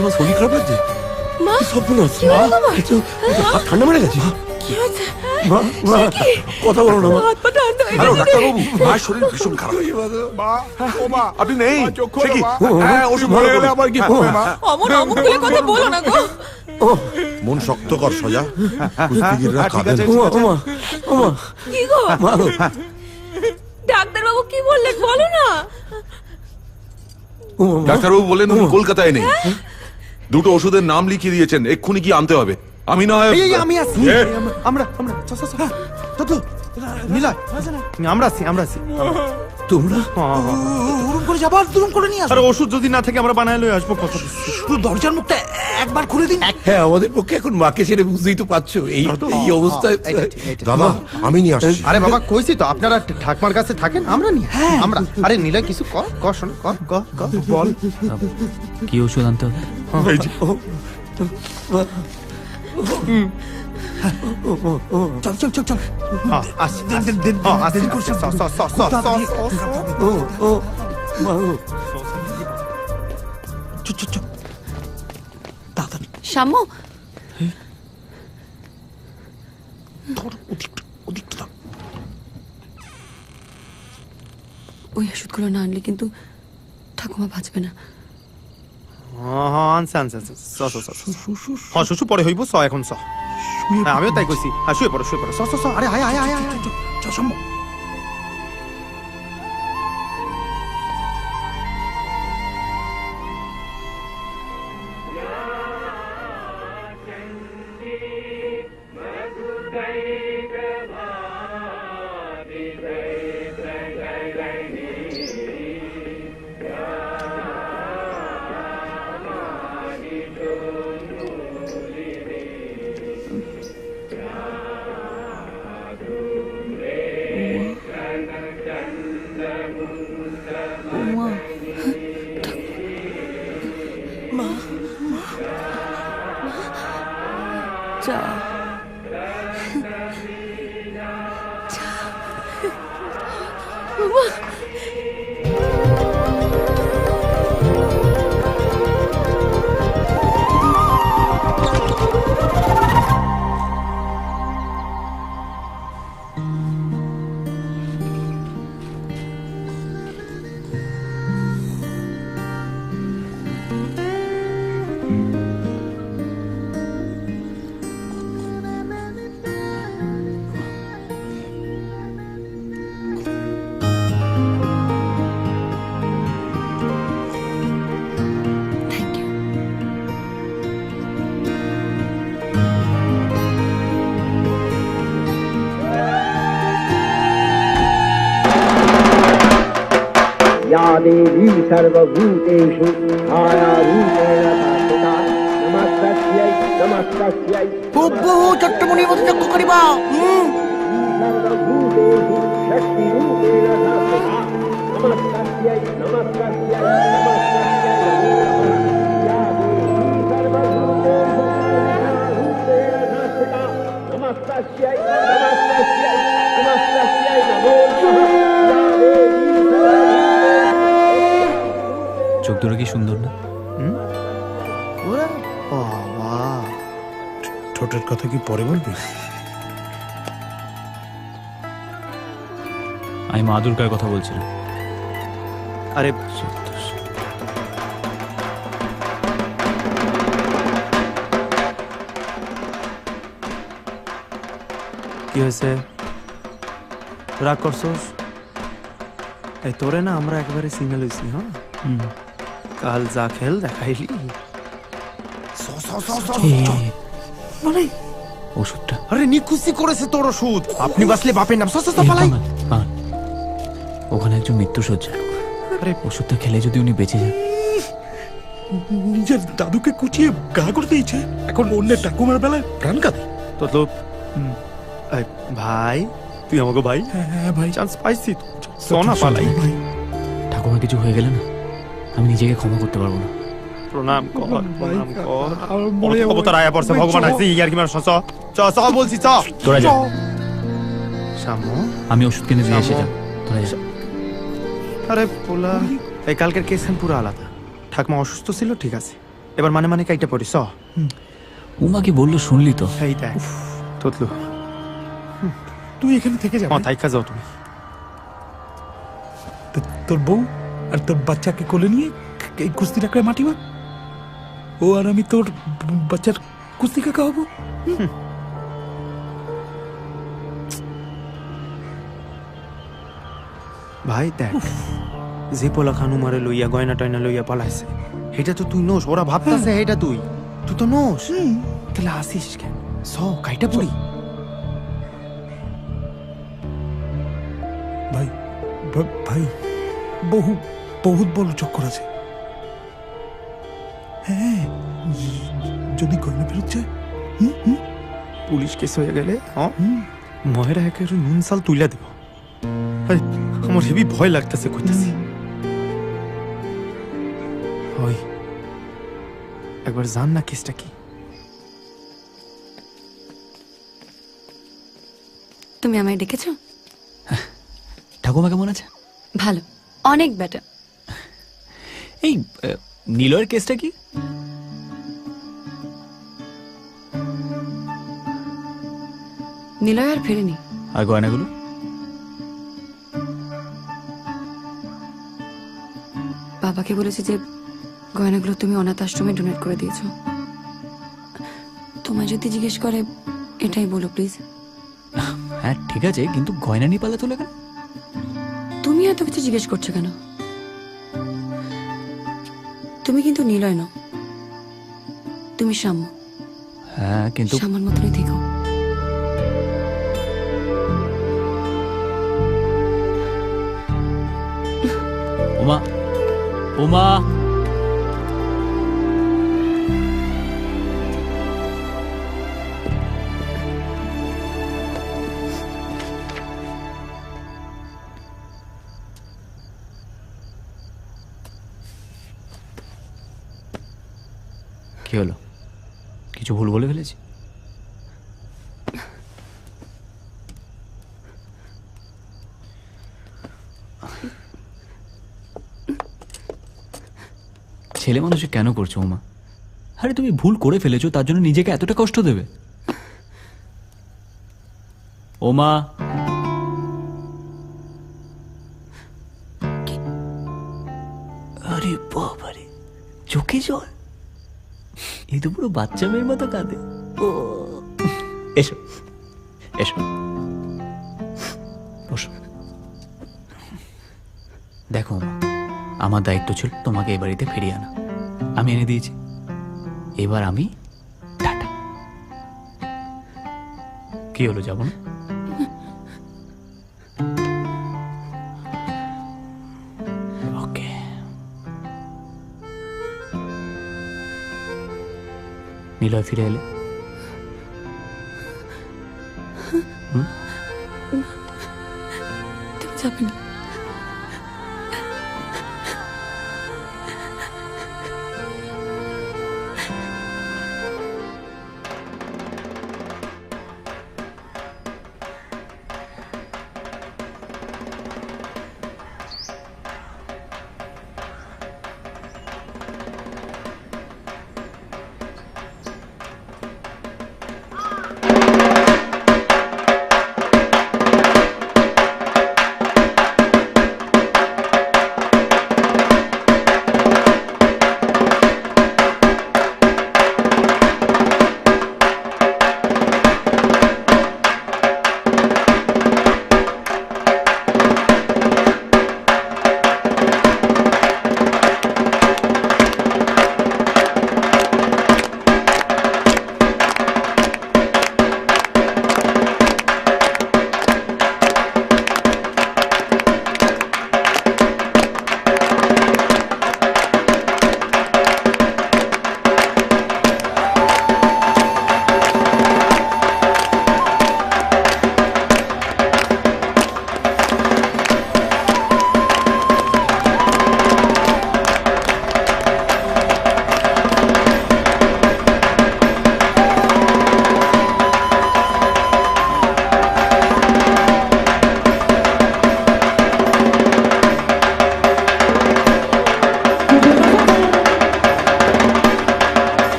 আমার শরীর খারাপ লাগছে মা সর্বনাশ কি কিছু হাত ঠান্ডা মেরে গেছে? কি হয়েছে? মা মা কথা বলো না মা। হাত পা ঠান্ডা হয়ে গেছে। ডাক্তারবাবু মায়ের শরীর ভীষণ খারাপ। মা ও মা আপনি নেই? মা, চোখ খোলো, সে কি? হ্যাঁ, ওষুধ মরে গেলে আবার কি হ্যাঁ, হবে, মা? অমন অমন করে কথা বলো না গো। মন শক্ত কর সজা। কুস্তিগিররা হ্যাঁ। ওমা ওমা ওমা কি গো? মা কি বললেন? বলো না। ডাক্তারবাবু বললেন উনি কলকাতায় নেই। দুটো ওষুধের নাম লিখিয়ে দিয়েছেন। এক্ষুনি কি আনতে হবে। আমি না হয় এই, এই, আমি আসছি এ, আমরা আমরা। নীলা আমরা আসছি আমরা আসছি তোমরা? উড়ুম করে যাব আর দুরুম করে নিয়ে আর ওষুধ যদি না থাকে আমরা বানায় লই আসব কথা দিচ্ছি। শুধু দরজার মুখটা একবার খুলে দিন। হ্যাঁ আমাদের পক্ষে এখন মাকে ছেড়ে বুঝতেই তো পারছ। এই এই অবস্থায় ঠিক, ঠিক। দাদা আমি নিয়ে আসছি। আরে বাবা কইছি তো আপনারা ঠাকমার কাছে থাকেন আমরা নি আমরা আরে নীলা কিছু ক ক শোন ক ক ক বল। কি ওষুধ আনতে হবে? ও, চল চল শ্যাম। ওই ওষুধগুলো না আনলে কিন্তু ঠাকুমা বাঁচবে না আনছে আনছে আনছে। স স স। হ্যাঁ শুশু পরে হইব স এখন স আমিও তাই কইছি হ্যাঁ শুয়ে পড়ো শুয়ে পড়ো স স স আরে আয় আয় আয় আয় আয়। চল সম্ভব যা থ্যাংক देवी सर्वभूतेषु छायारूपेण भासिता नमस्तस्यै नमस्तस्यै প্রভু চট্টমণির মতো যজ্ঞ করিবা হুম सर्वभूतेषु शक्तिरूपेण দুটো কি সুন্দর না? ঠোঁটের কথা কি পরে বলবি? আমি মা দুর্গার কথা বলছিলাম। আরে কি হয়েছে? রাগ করছোস? এই তোরে না আমরা একবারে সিঙ্গেল হয়েছি হ্যাঁ? হুম। কাল যা খেল দেখাইলি। মানে? ওষুধটা। আরে নিকুচি করেছে তোর ওষুধ। আপনি বাসলে বাপের নাম। সস্তা পালাই। ওখানে একজন আরে ওষুধটা খেলে যদি উনি বেঁচে যান। নিজের দাদুকে কুচিয়ে গা করে দিয়েছে। এখন অন্যের ঠাকুমার বেলায় প্রাণ কাঁদে। তো তো ভাই তুই আমাকে ভাই? হ্যাঁ হ্যাঁ ভাই। চান্স পাইছি সোনা পালাই। ভাই ঠাকুমা কিছু হয়ে গেলে না? আমি নিজেকে ক্ষমা করতে পারব না। প্রণাম কর প্রণাম কর। মরে যাব। অবতার আয়া পড়ছে? ভগবান চ। আছে ইয়ার কি মার? চ চ চ বলছি চ। তোরা যা। শ্যামু? আমি ওষুধ কিনে দিয়ে এসে যা। তোরা যা। আরে পোলা এই কালকের কেস পুরো আলাদা। ঠাকমা অসুস্থ ছিল ঠিক আছে। এবার মানে মানে কাইটা পড়ি স উমা কি বলল শুনলি তো? এই দেখ তোতলু। তুই এখানে থেকে যা ও তাইকা যাও তুমি। তো- তোর বউ? আর তোর বাচ্চাকে কোলে নিয়ে এই কুস্তি টাকায় মাটি ও আর আমি তোর বাচ্চার কুস্তি কাকা হব। ভাই দেখ যে পোলা খানু মারে লইয়া গয়না টয়না লইয়া পালাইছে এটা তো তুই নোস ওরা ভাবতাছে এটা তুই। তুই তো নোস। তাহলে আসিস কেন? স কাইটা পড়ি ভাই ভাই। বহু বহুত বড় চক্কর আছে। হ্যাঁ যদি গয়না ফেরত যায় হুম, হুম, পুলিশ কেস হয়ে গেলে হ্যাঁ? মহেরা একেবারে নুন সাল তুইলা দেব। আমার হেবি ভয় লাগতেছে কইতাছি। ওই একবার জান না কেসটা কি। তুমি আমায় ডেকেছো? ঠাকুমা কেমন আছে? ভালো। অনেক বেটার এই আহ, নিলয়ের কেসটা কি? নিলয় আর ফেরেনি। আর গয়নাগুলো? বাবাকে বলেছে যে গয়নাগুলো তুমি অনাথ আশ্রমে ডোনেট করে দিয়েছ। তোমায় যদি জিজ্ঞেস করে এটাই বলো প্লিজ হ্যাঁ ঠিক আছে কিন্তু গয়না নিয়ে পালা চলে কেন? এত কিছু জিজ্ঞেস করছ কেন? তুমি কিন্তু নিলয় নও। তুমি সাম্য হ্যাঁ কিন্তু সাম্যর মতনই থেকো। ওমা ওমা কি হলো? কিছু ভুল বলে ফেলেছি? ছেলে মানুষে কেন করছ ওমা? আরে তুমি ভুল করে ফেলেছো, তার জন্য নিজেকে এতটা কষ্ট দেবে। ওমা! আরে বাবারে, চোখে জল? এই তো পুরো বাচ্চা মেয়ের মতো কাঁদে। ও। এসো। এসো। বসো। দেখো আমার দায়িত্ব ছিল তোমাকে এই বাড়িতে ফিরিয়ে আনা। আমি এনে দিয়েছি। এবার আমি টাটা। কি হলো যাব না? lo de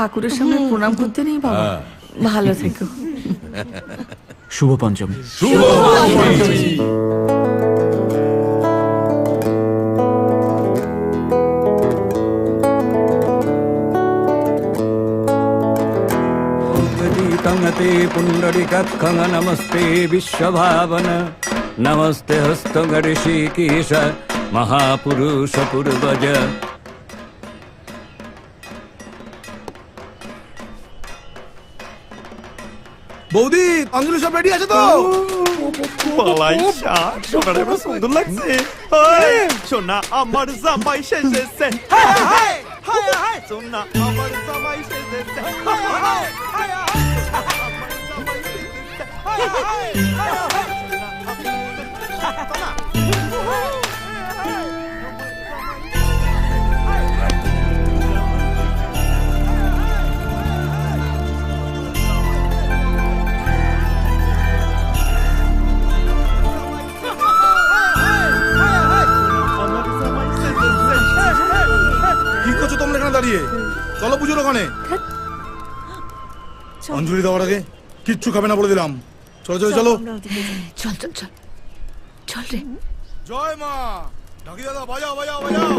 ঠাকুরের সামনে প্রণাম করতে নেই বাবা ভালো থেকো শুভ পঞ্চমী तंगते पुण्डरिकखङ नमस्ते विश्वभावन नमस्ते हस्तङ ऋषिकेश महापुरुष पूर्वज বৌদি অঞ্জলি সব রেডি আছে তো পলাইশা সোনার এবার সুন্দর লাগছে সোনা আমার জামাই সেজেছে হায় হায় হায় হায় সোনা আমার জামাই সেজেছে হায় দাঁড়িয়ে চলো পুজোর ওখানে। অঞ্জলি দেওয়ার আগে কিচ্ছু খাবে না বলে দিলাম। চলো চলো চলো চল চল চল। চল রে। জয় মা। ঢাকি দাদা বাজাও বাজাও বাজাও।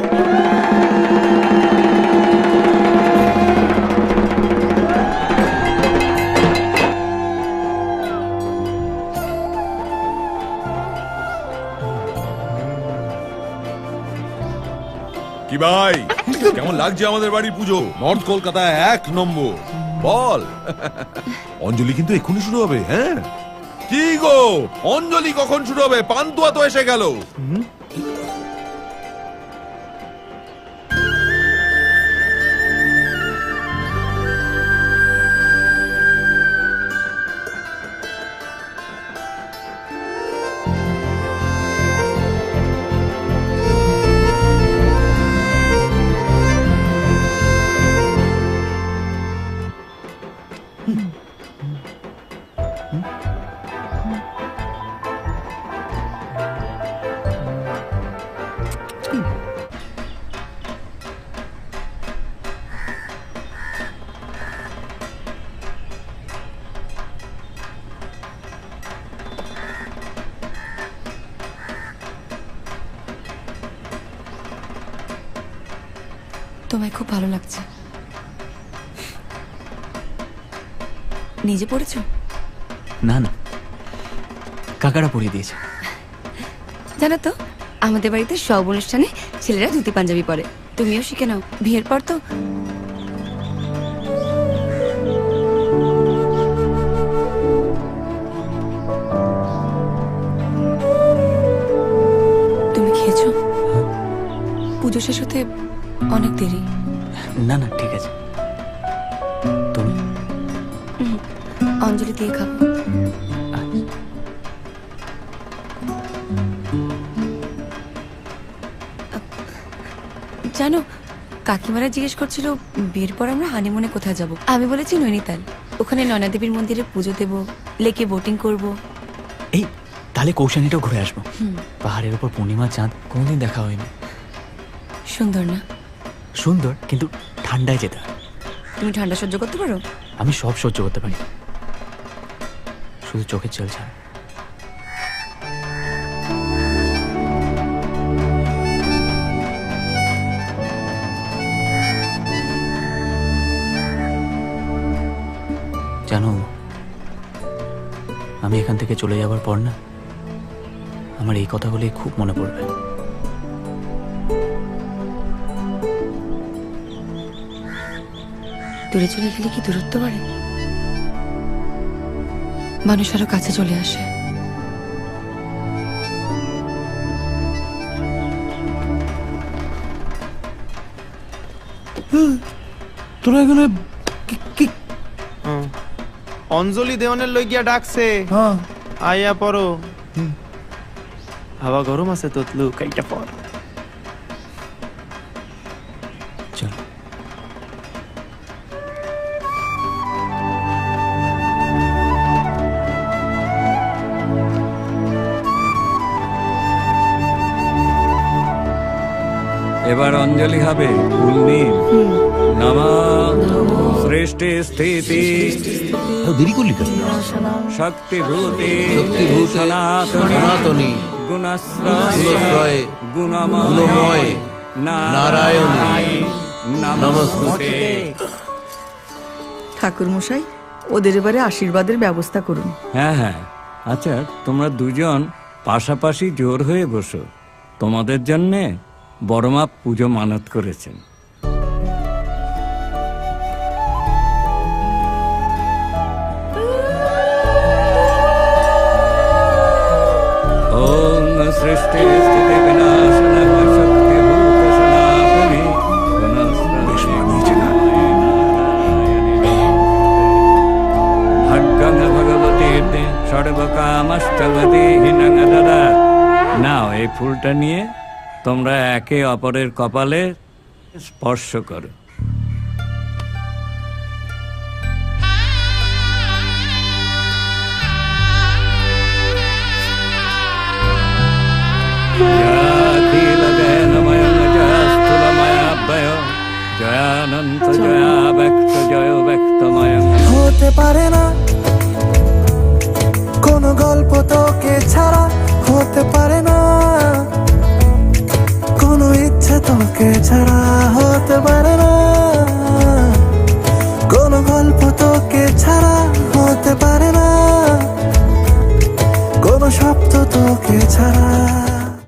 কি ভাই? কেমন লাগছে আমাদের বাড়ির পুজো? নর্থ কলকাতায় এক নম্বর। বল। অঞ্জলি কিন্তু এখনই শুরু হবে হ্যাঁ? কি গো? অঞ্জলি কখন শুরু হবে? পান্তুয়া তো এসে গেল। খুব ভালো লাগছে। নিজে পড়েছো? না না। কাকারা পরিয়ে দিয়েছে। জানো তো আমাদের বাড়িতে সব অনুষ্ঠানে ছেলেরা ধুতি পাঞ্জাবি পরে। তুমিও শিখে নাও বিয়ের পর তো। তুমি খেয়েছো? পুজো শেষ হতে অনেক দেরি। না না ঠিক আছে। তুমি? অঞ্জলি দিয়ে খাব। জানো কাকিমারা জিজ্ঞেস করছিল বিয়ের পর আমরা হানিমুনে কোথায় যাব? আমি বলেছি নৈনিতাল। ওখানে নয়না দেবীর মন্দিরে পুজো দেব লেকে বোটিং করব। এই তাহলে কৌশানীটাও ঘুরে আসব। পাহাড়ের উপর পূর্ণিমা চাঁদ কোনোদিন দেখা হয়নি। সুন্দর না? সুন্দর কিন্তু ঠান্ডায় যেতে হয়। তুমি ঠান্ডা সহ্য করতে পারো? আমি সব সহ্য করতে পারি। শুধু চোখের জল ছাড়া। জানো আমি এখান থেকে চলে যাওয়ার পর না আমার এই কথাগুলি খুব মনে পড়বে। দূরে চলে গেলে কি দূরত্ব বাড়ে? মানুষ আরও কাছে চলে আসে। তোরা এখানে কি- কি। অঞ্জলি দেওয়ানের লই গিয়া ডাকছে। হ্যাঁ। আইয়া পড়ো। হাওয়া গরম আছে তোতলু কাইটা পর। অঞ্জলি হবে ফুল নীল। নামা সৃষ্টি স্থিতি। দেরি করলি কেন? শক্তি ভূতি শক্তিভূতে সনাতনী। সনাতনী। গুণশ্রয় গুণময় গুণময়। নারায়ণী। নমস্তে। ঠাকুর মশাই ওদের এবারে আশীর্বাদের ব্যবস্থা করুন। হ্যাঁ হ্যাঁ। আচ্ছা তোমরা দুজন পাশাপাশি জোর হয়ে বসো। তোমাদের জন্যে বড়মা পুজো মানত করেছেন। দাদা নাও এই ফুলটা নিয়ে তোমরা একে অপরের কপালে স্পর্শ করো। জয়ানন্ত জয়া ব্যক্ত জয় ব্যক্তময় হতে পারে না কোনো গল্প তোকে ছাড়া হতে পারে না তোকে ছাড়া হতে পারে না। কোন গল্প তোকে ছাড়া হতে পারে না। কোন শব্দ তোকে ছাড়া